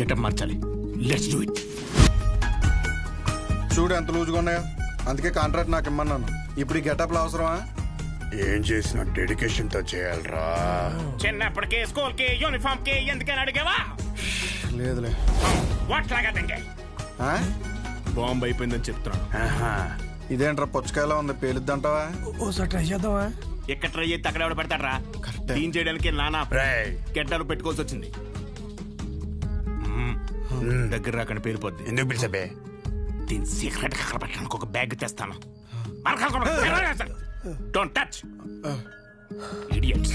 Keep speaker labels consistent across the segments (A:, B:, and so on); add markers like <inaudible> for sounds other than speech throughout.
A: Getup మార్చాలి let's do it
B: చూడు ఎంత లూజుగా ఉన్నాయో. అందుకే కాంట్రాక్ట్ నాకు ఇమ్మన్నాను. ఇప్పుడు ఈ గెటప్లు అవసరమా?
C: ఏం చేసినా డెడికేషన్తో చేయాలరా.
A: చిన్నప్పటికే స్కూల్కి యూనిఫామ్కి ఎందుకని అడిగావా?
B: లేదులే.
A: వాట్ లాగా తింగే
B: ఆ?
A: బాంబు అయిపోయిందని చెప్తున్నాను.
C: ఆహా.
B: ఇదేంట్రా పుచ్చకాయలా ఉంది పేలుద్దంటావా?
D: ఓసారి ట్రై చేద్దామా?
A: ఎక్కడ ట్రై చేస్తే అక్కడ ఎవడ పెడతాడ్రా?
B: కరెక్టే.
A: క్లీన్ చేయడానికి నానా
C: రేయ్,
A: గెడ్డలు పెట్టుకోవాల్సి వచ్చింది. దగ్గర రాకండి పేరుపోద్ది
C: ఎందుకు పిలిచబే?
A: దీని సీక్రెట్ అక్కడ పెట్టడానికి ఒక బ్యాగ్ తెస్తాను. డోంట్ టచ్ ఇడియట్స్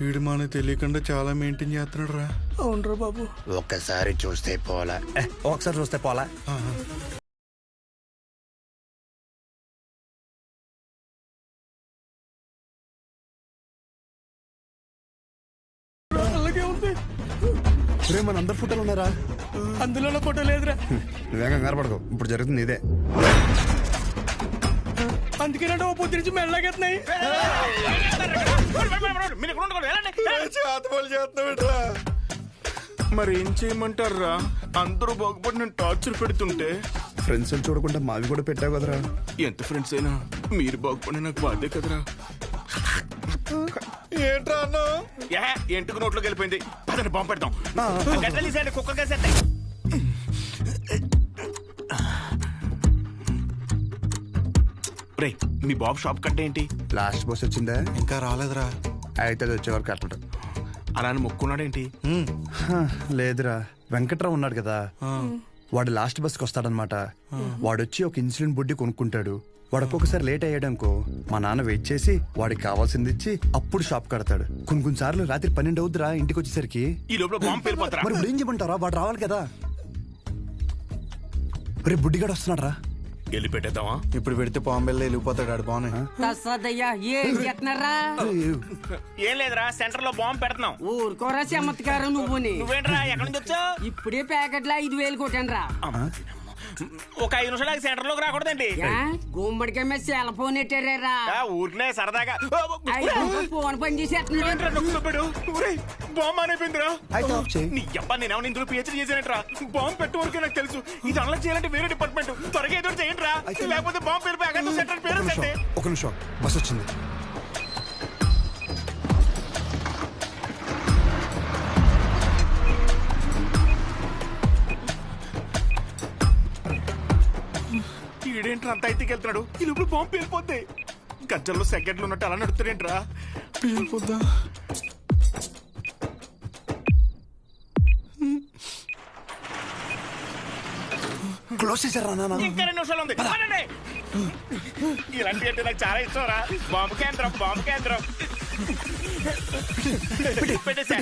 B: వీడు మనకు తెలియకుండా చాలా మెయింటైన్ చేస్తున్నాడు రా
D: అవునరా బాబు
C: ఒక్కసారి చూస్తే పోలా.
E: ఒకసారి చూస్తే పోలా. మన అందరు ఫోటోలు ఉన్నారా
D: అందులో ఫోటో లేదురా.
E: నువ్వేం కంగారు పడకు ఇప్పుడు జరుగుతుంది ఇదే.
D: అందుకేనంటే ఓ పొద్దు నుంచి మెల్లగెత్తున్నాయి
A: మరి ఏం చేయమంటారా అందరూ బాగుపడి నేను టార్చర్ పెడుతుంటే.
E: ఫ్రెండ్స్ చూడకుండా మావి కూడా పెట్టావు కదరా.
A: ఎంత ఫ్రెండ్స్ అయినా మీరు బాగుపడి నాకు బాధే కదరా.
B: ఏంట్రా అన్నా?
A: ఏ ఎంటుకు నోట్లోకి వెళ్ళిపోయింది. పదండి బాంబు పెడతాం గడ్డలు కుక్కలు కేసేస్తాయి. రే మీ బాబు షాప్ కట్ట ఏంటి?
E: లాస్ట్ బస్ వచ్చిందా?
B: ఇంకా రాలేదురా.
E: అయితే అది వచ్చేవారు కట్టడు
A: అలా అని మొక్కున్నాడేంటి
E: లేదురా. వెంకట్రావు ఉన్నాడు కదా. వాడు లాస్ట్ బస్కి వస్తాడనమాట వాడు వచ్చి ఒక ఇన్సులిన్ బుడ్డి కొనుక్కుంటాడు. వాడు ఒక్కొక్కసారి లేట్ అయ్యాడనుకో మా నాన్న వెయిట్ చేసి వాడికి కావాల్సింది ఇచ్చి అప్పుడు షాప్ కడతాడు. కొన్ని కొన్ని సార్లు రాత్రి పన్నెండు అవుద్దిరా ఇంటికి వచ్చేసరికి
A: ఈ లోపల బాంబు పేలిపోతారా
E: మరి ఇప్పుడు ఏం చెప్పంటారా వాడు రావాలి కదా. రేపు బుడ్డిగాడు వస్తున్నాడు రా
A: వెళ్ళి పెట్టేద్దామా?
B: ఇప్పుడు పెడితే పాంబెల్లో వెళ్ళిపోతాడు ఆడు బాగున్నాయి.
F: తస్సదయ్యా ఏం చేస్తున్నారా
A: ఏం లేదురా సెంటర్లో బాంబు పెడుతున్నాం.
F: ఊరుకోరా చమత్కారం నువ్వుని.
A: నువ్వేంట్రా ఎక్కడి నుంచి వచ్చావు?
F: ఇప్పుడే ప్యాకెట్లో ఐదు వేలు కొట్టాను రా
A: ఒక ఐదు నిమిషాలు సెంటర్లోకి రాకూడదండి
F: గుమ్మడికాయ మీద సెల్ ఫోన్ ఎట్టారా
A: ఆ, ఊరికనే సరదాగా.
F: ఫోన్ పని చేసేస్తున్నాడు.
A: బాంబు
E: చేయి.
A: నీ అబ్బా నేనేమో ఇందులో పిహెచ్డీ చేశానంట్రా? బాంబు పెట్టే వరకే నాకు తెలుసు. ఇది అన్లాక్ చేయాలంటే వేరే డిపార్ట్మెంట్ త్వరగా ఏదో చేయండి రా లేకపోతే బాంబు పేరు అక్కడ సెంటర్ పేరు
E: ఒక నిమిషం. బస్ వచ్చింది.
A: ఈడేంట్రా అంత అయితే వెళ్తున్నాడు. ఈ లోపల బాంబు పేలిపోద్ది. గజ్జల్లో సెకండ్లు ఉన్నట్టు అలా నడుతున్నాడేంట్రా
B: పేలిపోద్దా?
E: క్లోజ్ చేశారా నాన్న?
A: ఇంకా రెండు నిమిషాలు ఉంది. పదండి. ఇలాంటి అంటే నాకు చాలా ఇష్టం రా బాంబు కేంద్రం బాంబు కేంద్రం. పెట్టేసా?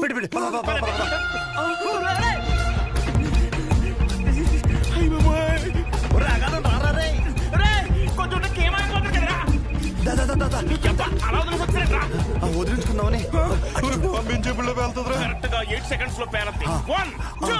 E: పెట్టి పెట్టి పద, పద, పద, పద, పద.
A: కొంచెం
E: ఆ, వదిలించుకుందామని
B: పంపించేపుల్లో వెళ్తుందిరా
A: కరెక్ట్గా ఎయిట్ సెకండ్స్లో పేరద్ది వన్ టూ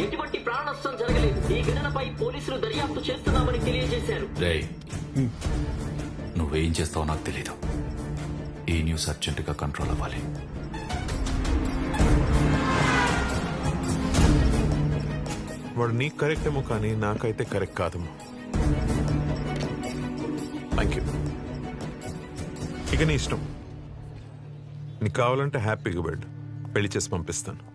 G: ఎటువంటి ప్రాణ నష్టం జరగలేదు. ఈ ఘటనపై పోలీసులు దర్యాప్తు చేస్తున్నామని తెలియజేశారు.
H: రేయ్. నువ్వేం చేస్తావో నాకు తెలీదు. ఈ న్యూస్ అర్జెంటుగా కంట్రోల్ అవ్వాలి.
I: వాడు నీకు కరెక్ట్ ఏమో కానీ నాకైతే కరెక్ట్ కాదేమో థ్యాంక్ యూ ఇక నీ ఇష్టం. నీకు కావాలంటే హ్యాపీగా బెడ్ పెళ్ళి చేసి పంపిస్తాను.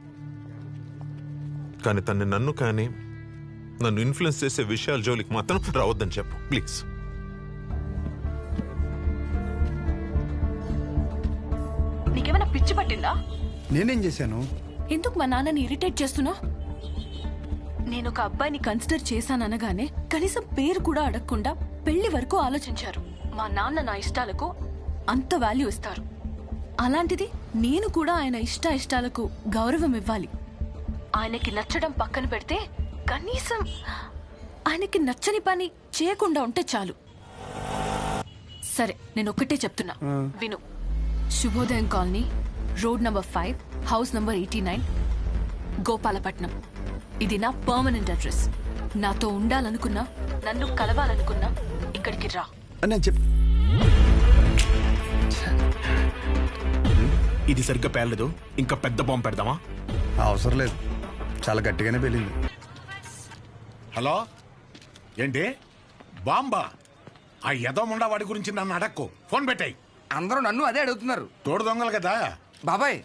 I: కానీ తన్ని నన్ను కానీ నన్ను ఇన్ఫ్లుయెన్స్ చేసే విషయాలు జోలికి మాత్రం రావద్దని చెప్పు. ప్లీజ్.
J: నీకేమైనా పిచ్చి పట్టిందా?
E: నేనేం చేశాను?
J: ఎందుకు మా నాన్నని ఇరిటేట్ చేస్తున్నా నేను ఒక అబ్బాయిని కన్సిడర్ చేశాననగానే కనీసం పేరు కూడా అడగకుండా పెళ్ళి వరకు ఆలోచించారు. మా నాన్న నా ఇష్టాలకు అంత వాల్యూ ఇస్తారు. అలాంటిది నేను కూడా ఆయన ఇష్ట ఇష్టాలకు గౌరవం ఇవ్వాలి. ఆయనకి నచ్చడం పక్కన పెడితే కనీసం ఆయనకి నచ్చని పని చేయకుండా ఉంటే చాలు. సరే నేను ఒక్కటే చెప్తున్నా. విను. Shubhodayam colony road number five house number eighty nine Gopalapatnam. ఇది నా పర్మనెంట్ అడ్రస్. నాతో ఉండాలనుకున్నా నన్ను కలవాలనుకున్నా ఇక్కడికి రా.
E: అని నేను చెప్
A: ఇది సరిగ్గా పేర్లేదు ఇంకా పెద్ద బాంబు పెడదామా?
E: అవసరం లేదు. చాలా గట్టిగానే పెళ్ళింది
K: హలో? ఏంటి? బాంబా? ఆ యదోముండా వాడి గురించి నన్ను అడక్కు. ఫోన్ పెట్టాయి.
L: అందరూ నన్ను అదే అడుగుతున్నారు.
K: తోడు దొంగలు కదా?
L: బాబాయ్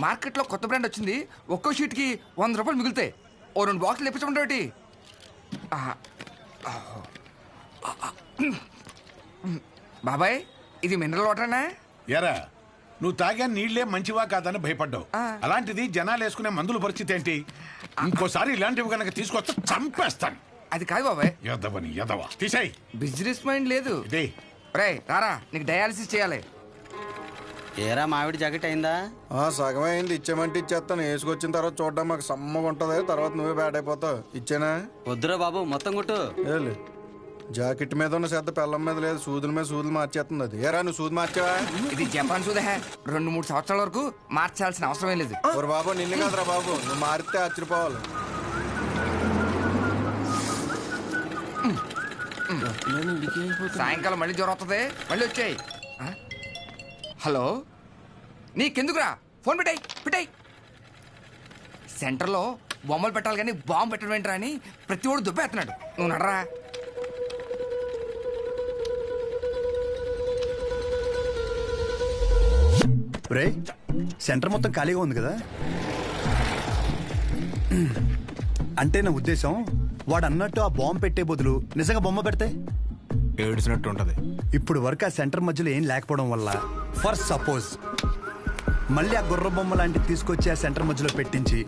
L: మార్కెట్లో కొత్త బ్రాండ్ వచ్చింది. ఒక్కో షీట్కి వంద రూపాయలు మిగులుతాయి. ఓ రెండు బాక్సులు ఇప్పించమంటే బాబాయ్ ఇది మినరల్ వాటర్నా?
K: ఎరా నువ్వు తాగా నీళ్ళే మంచివా కాదని భయపడ్డావు. అలాంటిది జనాలు వేసుకునే మందుల పరిస్థితి ఏంటి? ఇంకోసారి ఇలాంటివి కనుక తీసుకొస్తే చంపేస్తాను.
L: అది కాదు బాబాయ్.
K: ఎదవని ఎదవ తీసేయ్.
L: బిజినెస్ మైండ్ లేదు. రే రారా నీకు డయాలసిస్ చేయాలి.
M: ఏరా మామిడి జాకెట్ అయిందా?
B: ఆ, సగం అయింది. ఇచ్చేమంటే ఇచ్చేస్తాను. వేసుకొచ్చిన తర్వాత చూడడం మాకు సమ్మగా ఉంటది. తర్వాత నువ్వే బ్యాడ్ అయిపోతావు. ఇచ్చేనా?
M: వద్దురా బాబు మొత్తం కొట్టు.
B: ఏలే. జాకెట్ మీద ఉన్న శ్రద్ధ పెళ్ళం మీద లేదు సూదుల మీద సూదులు మార్చేస్తుంది అది. ఏరా నువ్వు సూది మార్చావా?
L: ఇది జపాన్ సూదే. రెండు మూడు సంవత్సరాల వరకు మార్చాల్సిన అవసరమే లేదు.
B: ఓరి బాబు నిన్ను కాదురా బాబు. నువ్వు మారితే ఆశ్చర్యపోవాలి.
L: సాయంకాలం మళ్ళీ జ్వరం వస్తుంది మళ్ళీ వచ్చాయి. హలో? నీకెందుకురా? ఫోన్ పెట్టాయి పెట్టాయి. సెంటర్లో బొమ్మలు పెట్టాలి కానీ బాంబు పెట్టడం ఏంట్రా అని ప్రతి ఒడు దుబ్బేస్తున్నాడు. నువ్వు నడరా.
E: రే సెంటర్ మొత్తం ఖాళీగా ఉంది కదా? అంటే నా ఉద్దేశం వాడు అన్నట్టు ఆ బాంబు పెట్టే బదులు నిజంగా బొమ్మ పెడితే?
A: ఏడ్చినట్టు ఉంటది.
E: ఇప్పుడు వరకు ఆ సెంటర్ మధ్యలో ఏం లేకపోవడం వల్ల ఫర్ సపోజ్ మళ్ళీ ఆ గుర్ర బొమ్మ లాంటిది తీసుకొచ్చి ఆ సెంటర్ మధ్యలో పెట్టించి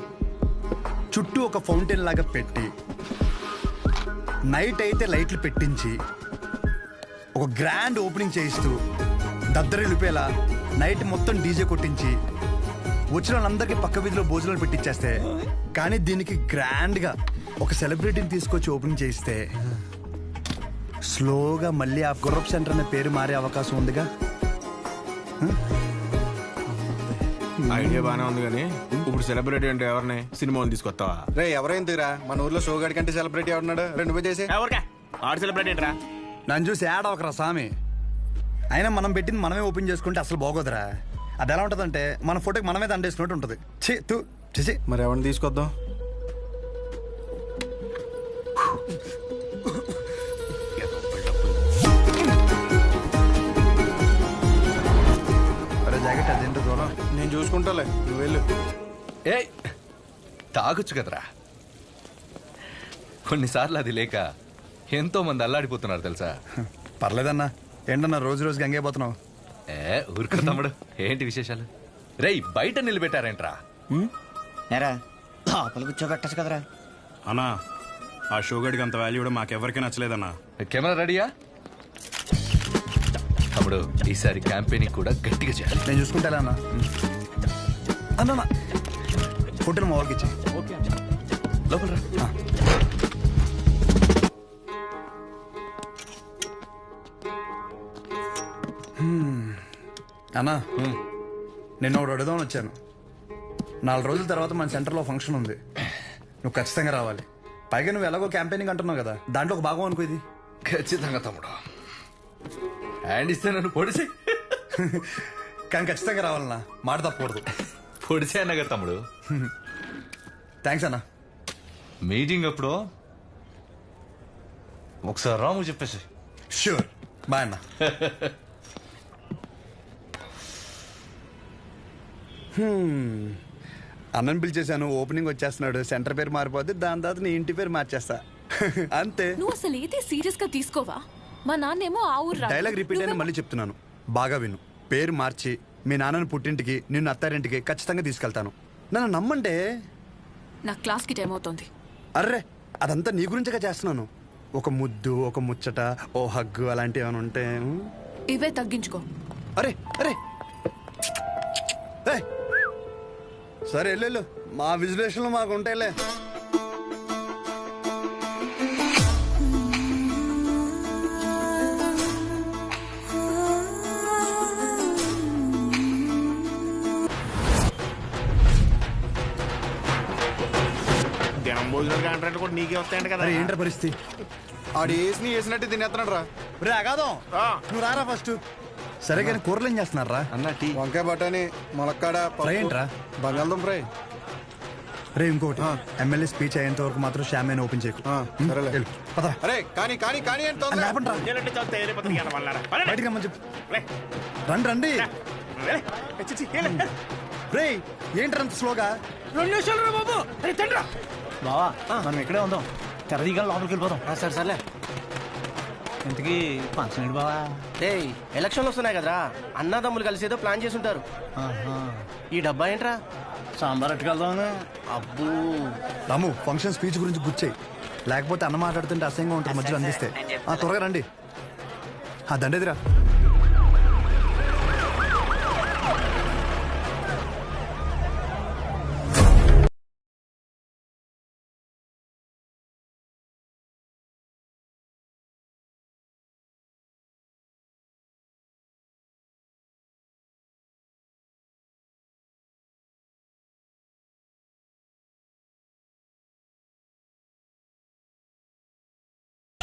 E: చుట్టూ ఒక ఫౌంటైన్ లాగా పెట్టి నైట్ అయితే లైట్లు పెట్టించి ఒక గ్రాండ్ ఓపెనింగ్ చేయిస్తూ దద్దరిల్లిపోయేలా నైట్ మొత్తం డీజే కొట్టించి వచ్చిన వాళ్ళందరికీ పక్క వీధిలో భోజనాలు పెట్టించేస్తే కానీ దీనికి గ్రాండ్గా ఒక సెలబ్రిటీని తీసుకొచ్చి ఓపెనింగ్ చేయిస్తే స్లోగా మళ్ళీ ఆ గుర్రప్ సెంటర్ అనే పేరు మారే అవకాశం ఉందిగా?
A: ఐడియా బానే ఉంది కానీ ఇప్పుడు సెలబ్రిటీ అంటే ఎవరిని? సినిమాని తీసుకొస్తావా?
B: రే ఎవరైందిరా? మన ఊర్లో షోగాడి కంటే సెలబ్రిటీ ఎవరున్నాడు రెండు పోయి చేసి
A: ఎవరికా? ఆడు సెలబ్రిటీ ఏంట్రా?
E: నన్ను చూసి యాడ్ అవకరా స్వామి. అయినా మనం పెట్టింది మనమే ఓపెన్ చేసుకుంటే అసలు బాగోదురా. అది ఎలా ఉంటుందంటే మన ఫోటోకి మనమే దండేసినట్టు ఉంటుంది. ఛీ తూ చేసి
B: మరి ఎవరిని తీసుకొద్దాం?
E: అరే జాకెట్ అదేంటో దూరం.
B: నేను చూసుకుంటాలే నువ్వు వెళ్ళు.
H: ఏ తాగొచ్చు కదరా. కొన్నిసార్లు అది లేక ఎంతో మంది అల్లాడిపోతున్నారు తెలుసా?
E: పర్లేదన్నా. ఏంటన్నా రోజు రోజు గంగైపోతున్నావు
H: ఏ ఊరుకో తమ్ముడు. ఏంటి విశేషాలు? రేయ్ బయట నిలబెట్టారేంట్రా?
M: ఎరా లోపల కూర్చోబెట్టచ్చు కదరా.
N: అన్నా ఆ షోగడికి అంత వాల్యూ కూడా మాకెవరికీ నచ్చలేదన్నా.
H: కెమెరా రెడీయా? తమ్ముడు ఈసారి క్యాంపెయినింగ్ కూడా గట్టిగా చేయాలి.
E: నేను చూసుకుంటా అన్న అన్న ఫోటోలు మా వాళ్ళకి ఇచ్చి
H: ఓకే లోపల రా.
E: అన్నా నిన్న ఒకటి అడుగుదామని వచ్చాను. నాలుగు రోజుల తర్వాత మన సెంటర్లో ఫంక్షన్ ఉంది. నువ్వు ఖచ్చితంగా రావాలి. పైగా నువ్వు ఎలాగో క్యాంపెయినింగ్ అంటున్నావు కదా దాంట్లో ఒక భాగం అనుకో ఇది.
H: ఖచ్చితంగా తమ్ముడు. హ్యాండ్ ఇస్తే నన్ను పొడిసి.
E: కానీ ఖచ్చితంగా రావాలన్నా మాట తప్పకూడదు.
H: పొడిసే అన్నగా తమ్ముడు.
E: థ్యాంక్స్ అన్నా.
H: మీటింగ్ అప్పుడు ఒకసారి రాము చెప్పేసి.
E: షూర్ బాయ్ అన్నా. <laughs> హ్మ్. అన్నని పిలిచేశాను ఓపెనింగ్ వచ్చేస్తున్నాడు సెంటర్ పేరు మారిపోతే దాని తర్వాత నీ ఇంటి పేరు మార్చేస్తా. అంతే.
J: నువ్వు అసలు ఏది సీరియస్గా తీసుకోవా? మా నాన్నేమో ఆ ఊరు.
E: డైలాగ్ రిపీట్ అయినా మళ్ళీ చెప్తున్నాను. బాగా విను. పేరు మార్చి మీ నాన్నని పుట్టింటికి నిన్ను అత్తారింటికి ఖచ్చితంగా తీసుకెళ్తాను. నన్ను నమ్మంటే?
J: నా క్లాస్కి టైం అవుతోంది.
E: అర్రే అదంతా నీ గురించగా చేస్తున్నాను. ఒక ముద్దు ఒక ముచ్చట ఓ హగ్గు అలాంటివి ఏమైనా ఉంటే?
J: ఇవే తగ్గించుకో.
E: అరే అరే! సరే వెళ్ళు, మా విజులేషన్లు మాకు ఉంటాయిలే.
A: దినం కాంట్రాక్ట్ కూడా నీకే వస్తాయంట కదా.
E: అరే ఏంట్రా పరిస్థితి?
B: ఆడు వేసి వేసినట్టు తినేస్తున్నాడు రా
E: రే అగాదం నువ్వు రారా ఫస్ట్. సరే కానీ కూరలు ఏం చేస్తున్నారా?
B: అన్న టీ. వంకాయ బఠానీ ములక్కాడ
E: ఫ్రై ఏంట్రా?
B: బంగాళదుంప ఫ్రై.
E: రే ఇంకోటి. ఎమ్మెల్యే స్పీచ్ అయ్యేంత వరకు మాత్రం షామేన్ ఓపెన్ చేయకు.
B: సరేలే.
E: వెళ్ళు, పద.
B: అరే కానీ కానీ కానీ
E: లేపండి. బయటికి రమ్మని చెప్పు. రండి రండి.
A: రే.
E: ఏంట్రా అంత స్లోగా
D: రెండు నిమిషాలు రా బాబు. తండ్రా.
M: బావా మనం ఇక్కడే ఉందాం. తెరదీగా లోపలికి వెళ్ళిపోదాం. సరే సర్లే. ఇంతకీ ఫంక్షన్ ఏంటి బావా?
O: ఏయ్ ఎలక్షన్లు వస్తున్నాయి కదరా. అన్నదమ్ములు కలిసి ఏదో ప్లాన్ చేసి ఉంటారు ఈ డబ్బా ఏంట్రా?
M: సాంబార్ అట్టుకెళ్దామని
O: అబ్బూ.
E: రాము ఫంక్షన్ స్పీచ్ గురించి గుచ్చేయి లేకపోతే అన్న మాట్లాడుతుంటే అసహ్యంగా ఉంటుంది మధ్యలో అందిస్తే. ఆ త్వరగా రండి. ఆ దండేదిరా.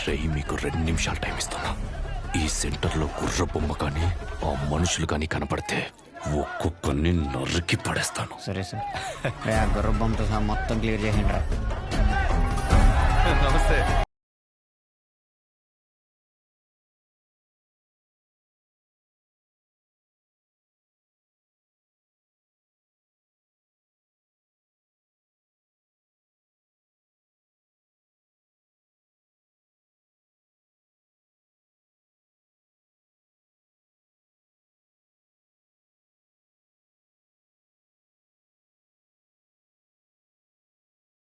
P: రేయ్ మీకు రెండు నిమిషాలు టైం ఇస్తున్నా. ఈ సెంటర్లో గుర్ర బొమ్మ కానీ ఆ మనుషులు కానీ కనపడితే ఒక్కొక్కరిని నరికి పడేస్తాను.
M: సరే సార్. రే ఆ గుర్ర బొమ్మతో సహా మొత్తం క్లియర్ చేయండి రా
H: నమస్తే.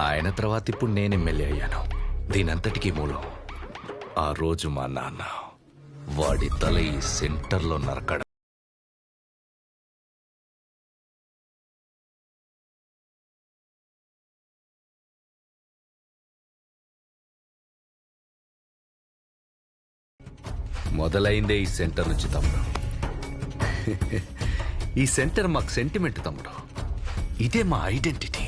P: ఆయన తర్వాత ఇప్పుడు నేను ఎమ్మెల్యే అయ్యాను. దీనంతటికీ మూలం ఆ రోజు మా నాన్న వాడి తల ఈ సెంటర్లో నరకడం. మొదలైందే ఈ సెంటర్ నుంచి తమ్ముడు. <laughs> ఈ సెంటర్ మాకు సెంటిమెంట్ తమ్ముడు. ఇదే మా ఐడెంటిటీ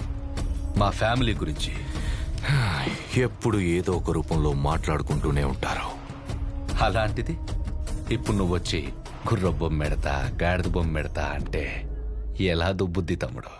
P: మా ఫ్యామిలీ గురించి. ఎప్పుడు ఏదో ఒక రూపంలో మాట్లాడుకుంటూనే ఉంటారు. అలాంటిది? ఇప్పుడు నువ్వు వచ్చి గుర్ర బొమ్మెడతా గాడిద బొమ్మెడతా అంటే ఎలా దుబ్బుద్ది తమ్ముడు?